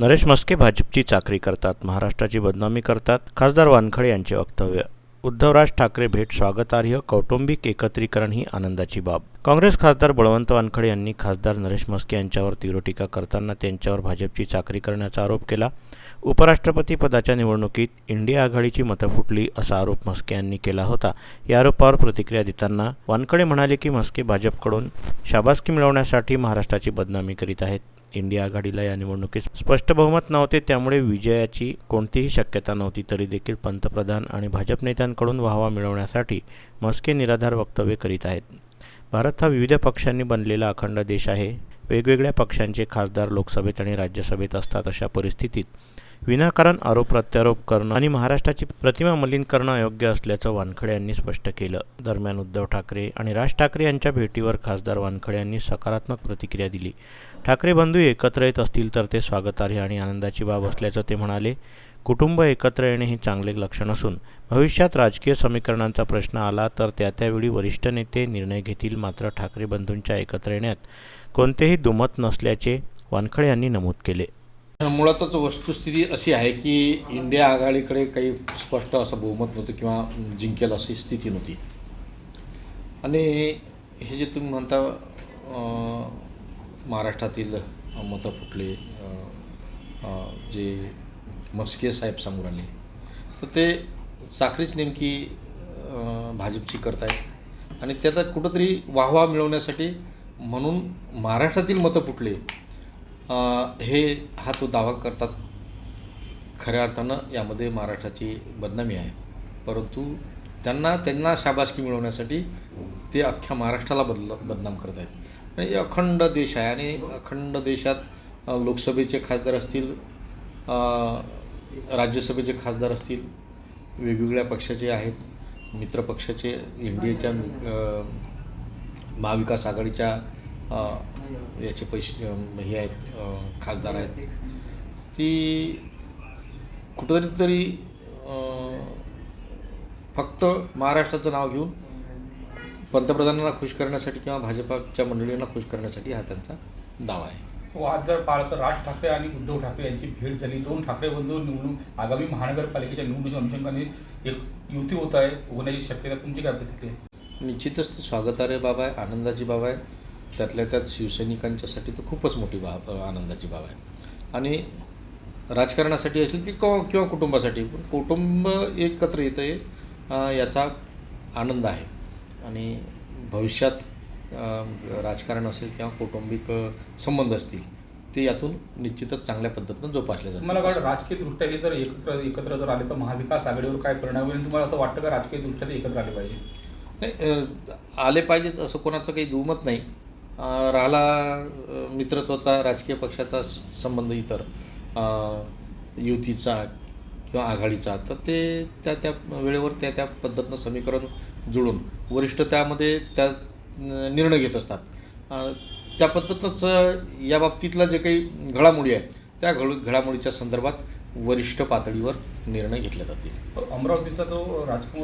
नरेश मस्के भाजपची चाकरी करतात महाराष्ट्राची बदनामी करतात खासदार वानखडे यांचे वक्तव्य. उद्धवराज ठाकरे भेट स्वागतार्ह कौटुंबिक एकत्रीकरण ही आनंदाची बाब. काँग्रेस खासदार बळवंत वानखडे यांनी खासदार नरेश मस्के यांच्यावर तीव्र टीका करताना त्यांच्यावर भाजपची चाकरी करण्याचा आरोप केला. उपराष्ट्रपती पदाच्या निवडणुकीत इंडिया आघाडीची मतं फुटली असा आरोप मस्के यांनी केला होता. या आरोपावर प्रतिक्रिया देताना वानखडे म्हणाले की मस्के भाजपकडून शाबासकी मिळवण्यासाठी महाराष्ट्राची बदनामी करीत आहेत. इंडिया आघाडीला या निवडणुकीत स्पष्ट बहुमत नव्हते त्यामुळे विजयाची कोणतीही शक्यता नव्हती तरी देखील पंतप्रधान आणि भाजप नेत्यांकडून वाहवा मिळवण्यासाठी मस्के निराधार वक्तव्य करीत आहेत. भारत हा विविध पक्षांनी बनलेला अखंड देश आहे. वेगवेगळ्या पक्षांचे खासदार लोकसभेत आणि राज्यसभेत असतात अशा परिस्थितीत विनाकारण आरोप प्रत्यारोप करणं आणि महाराष्ट्राची प्रतिमा मलिन करणं अयोग्य असल्याचं वानखडे यांनी स्पष्ट केलं. दरम्यान उद्धव ठाकरे आणि राज ठाकरे यांच्या भेटीवर खासदार वानखडे यांनी सकारात्मक प्रतिक्रिया दिली. ठाकरे बंधू एकत्र येत असतील तर ते स्वागतार्ह आणि आनंदाची बाब असल्याचं ते म्हणाले. कुटुंब एकत्र येणे हे चांगले लक्षण असून भविष्यात राजकीय समीकरणांचा प्रश्न आला तर त्या त्यावेळी वरिष्ठ नेते निर्णय घेतील मात्र ठाकरे बंधूंच्या एकत्र येण्यात कोणतेही दुमत नसल्याचे वानखडे यांनी नमूद केले. मुळातच वस्तुस्थिती अशी आहे की इंडिया आघाडीकडे काही स्पष्ट असं बहुमत नव्हतं किंवा जिंकेल अशी स्थिती नव्हती. आणि हे जे तुम्ही म्हणता महाराष्ट्रातील मतं फुटले जे मस्के साहेब समोर आले तर ते चाकरीच नेमकी भाजपची करत आहेत आणि त्याचा कुठंतरी वाहवा मिळवण्यासाठी म्हणून महाराष्ट्रातील मतं फुटले. हे हा तो दावा करतात खऱ्या अर्थानं यामध्ये महाराष्ट्राची बदनामी आहे. परंतु त्यांना त्यांना शाबासकी मिळवण्यासाठी ते अख्ख्या महाराष्ट्राला बदल बदनाम करत आहेत. आणि हे अखंड देश आहे आणि अखंड देशात लोकसभेचे खासदार असतील राज्यसभेचे खासदार असतील वेगवेगळ्या पक्षाचे आहेत मित्रपक्षाचे एन डी एच्या महाविकास आघाडीच्या याचे पैसे हे आहेत खासदार आहेत. ती कुठंतरी तरी फक्त महाराष्ट्राचं नाव घेऊन पंतप्रधानांना खुश करण्यासाठी किंवा भाजपाच्या मंडळींना खुश करण्यासाठी हा त्यांचा दावा आहे. हो आज जर पाहिलं तर राज ठाकरे आणि उद्धव ठाकरे यांची भेट झाली. दोन ठाकरे बंधू निवडून आगामी महानगरपालिकेच्या निवडणुकीच्या अनुषंगाने एक युती होत आहे होण्याची शक्यता तुमची काय प्रतिक्रिया? निश्चितच स्वागतार्ह बाब आहे आनंदाची बाब आहे. त्यातल्या त्यात शिवसैनिकांच्यासाठी तर खूपच मोठी बाब आनंदाची बाब आहे. आणि राजकारणासाठी असेल की किंवा किंवा कुटुंबासाठी पण कुटुंब एकत्र येतं आहे याचा आनंद आहे. आणि भविष्यात राजकारण असेल किंवा कौटुंबिक संबंध असतील ते यातून निश्चितच चांगल्या पद्धतीनं जोपासले जातात वाटतं राजकीय दृष्ट्या हे जर एकत्र एकत्र जर आले तर महाविकास आघाडीवर काय परिणाम होईल? तुम्हाला असं वाटतं का राजकीय दृष्ट्या ते एकत्र आले पाहिजे? नाही आले पाहिजेच असं कोणाचं काही दुमत नाही. राहिला मित्रत्वाचा राजकीय पक्षाचा स- संबंध इतर युतीचा किंवा आघाडीचा. तर ते त्या त्या वेळेवर त्या त्या पद्धतीनं समीकरण जुळून वरिष्ठ त्यामध्ये त्या निर्णय घेत असतात. त्या पद्धतीनंच या बाबतीतला जे काही घडामोडी आहेत त्या घड घडामोडीच्या संदर्भात वरिष्ठ पातळीवर निर्णय घेतले जातील. अमरावतीचा जो राजकुमार